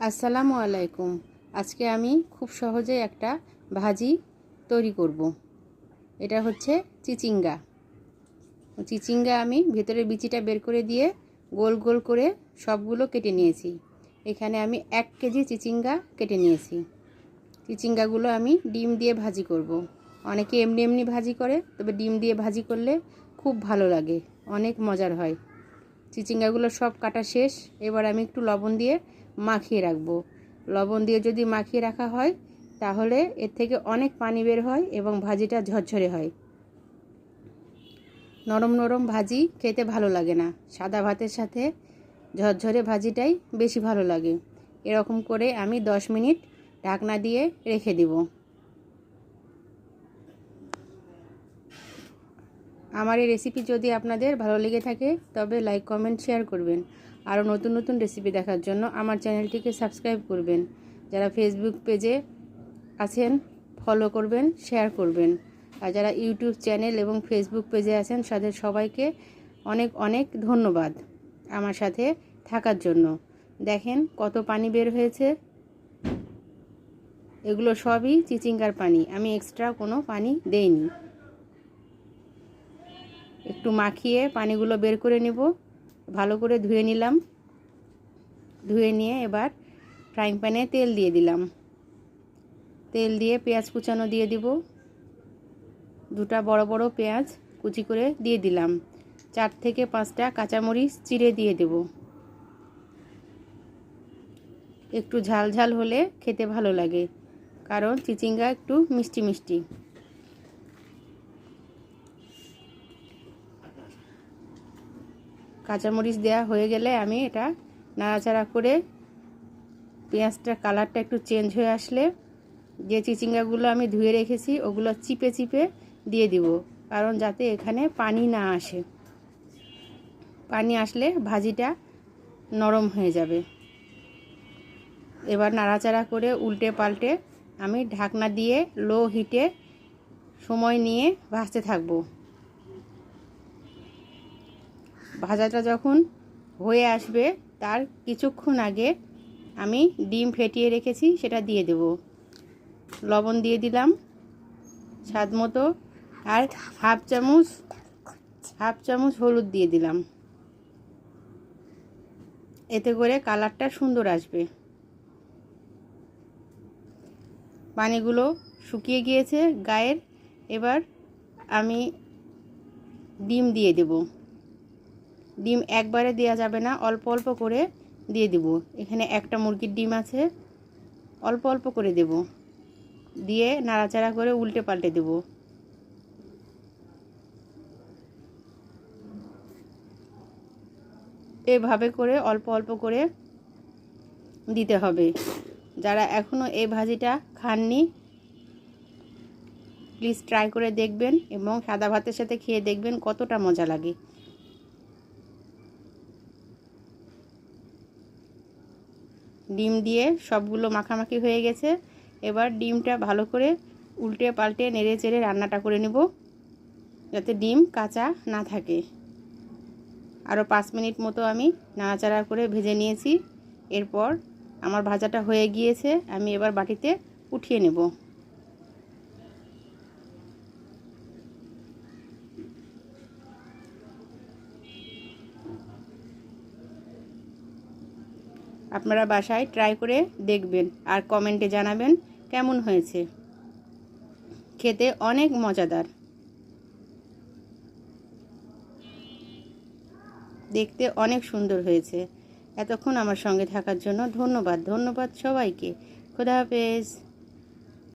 আসসালামু আলাইকুম। আজকে আমি খুব সহজে একটা ভাজি তৈরি করব। এটা হচ্ছে চিচিঙ্গা। চিচিঙ্গা আমি ভেতরের বিচিটা বের করে দিয়ে গোল গোল করে সবগুলো কেটে নিয়েছি। এখানে আমি এক কেজি চিচিঙ্গা কেটে নিয়েছি। চিচিঙ্গাগুলো আমি ডিম দিয়ে ভাজি করব। অনেকে এমনি এমনি ভাজি করে, তবে ডিম দিয়ে ভাজি করলে খুব ভালো লাগে, অনেক মজার হয়। চিচিঙ্গাগুলো সব কাটা শেষ। এবার আমি একটু লবণ দিয়ে মাখিয়ে রাখব। লবণ দিয়ে যদি মাখিয়ে রাখা হয়, তাহলে এর থেকে অনেক পানি বের হয় এবং ভাজিটা ঝরঝরে হয়। নরম নরম ভাজি খেতে ভালো লাগে না। সাদা ভাতের সাথে ঝরঝরে ভাজিটাই বেশি ভালো লাগে। এরকম করে আমি দশ মিনিট ঢাকনা দিয়ে রেখে দিব। আমার এই রেসিপি যদি আপনাদের ভালো লেগে থাকে, তবে লাইক কমেন্ট শেয়ার করবেন। আরও নতুন নতুন রেসিপি দেখার জন্য আমার চ্যানেলটিকে সাবস্ক্রাইব করবেন। যারা ফেসবুক পেজে আছেন ফলো করবেন শেয়ার করবেন। আর যারা ইউটিউব চ্যানেল এবং ফেসবুক পেজে আছেন, তাদের সবাইকে অনেক অনেক ধন্যবাদ আমার সাথে থাকার জন্য। দেখেন কত পানি বের হয়েছে। এগুলো সবই চিচিঙ্গার পানি। আমি এক্সট্রা কোনো পানি দেইনি। একটু মাখিয়ে পানিগুলো বের করে নিব। ভালো করে ধুয়ে নিলাম। ধুয়ে নিয়ে এবার ফ্রাইং প্যানে তেল দিয়ে দিলাম। তেল দিয়ে পেঁয়াজ কুচানো দিয়ে দিব। দুটা বড় বড় পেঁয়াজ কুচি করে দিয়ে দিলাম। চার থেকে পাঁচটা কাঁচামরিচ চিড়ে দিয়ে দেব। একটু ঝাল ঝাল হলে খেতে ভালো লাগে, কারণ চিচিঙ্গা একটু মিষ্টি মিষ্টি। কাঁচামরিচ দেওয়া হয়ে গেলে আমি এটা নাড়াচাড়া করে পেঁয়াজটার কালারটা একটু চেঞ্জ হয়ে আসলে যে চিচিঙ্গাগুলো আমি ধুয়ে রেখেছি, ওগুলো চিপে চিপে দিয়ে দিব। কারণ যাতে এখানে পানি না আসে। পানি আসলে ভাজিটা নরম হয়ে যাবে। এবার নাড়াচাড়া করে উল্টে পাল্টে আমি ঢাকনা দিয়ে লো হিটে সময় নিয়ে ভাজতে থাকব। ভাজাটা যখন হয়ে আসবে, তার কিছুক্ষণ আগে আমি ডিম ফেটিয়ে রেখেছি, সেটা দিয়ে দেব। লবণ দিয়ে দিলাম, স্বাদ মতো, আর হাফ চামচ হাফ চামচ হলুদ দিয়ে দিলাম। এতে করে কালারটা সুন্দর আসবে। পানিগুলো শুকিয়ে গিয়েছে গায়ের, এবার আমি ডিম দিয়ে দেবো। ডিম একবারে দেওয়া যাবে না, অল্প অল্প করে দিয়ে দেব। এখানে একটা মুরগির ডিম আছে, অল্প অল্প করে দেব। দিয়ে নাড়াচাড়া করে উল্টে পাল্টে দেব। এভাবে করে অল্প অল্প করে দিতে হবে। যারা এখনও এই ভাজিটা খাননি প্লিজ ট্রাই করে দেখবেন এবং সাদা ভাতের সাথে খেয়ে দেখবেন কতটা মজা লাগে। ডিম দিয়ে সবগুলো মাখামাখি হয়ে গেছে। এবার ডিমটা ভালো করে উল্টে পাল্টে নেড়ে চেড়ে রান্নাটা করে নেব, যাতে ডিম কাঁচা না থাকে। আরও পাঁচ মিনিট মতো আমি নাড়াচাড়া করে ভেজে নিয়েছি। এরপর আমার ভাজাটা হয়ে গিয়েছে, আমি এবার বাটিতে উঠিয়ে নেব। আপনারা বাসায় ট্রাই করে দেখবেন আর কমেন্টে জানাবেন কেমন হয়েছে। খেতে অনেক মজাদার। দেখতে অনেক সুন্দর হয়েছে। এতক্ষণ আমার সঙ্গে থাকার জন্য ধন্যবাদ। ধন্যবাদ সবাইকে। খোদা হাফেজ।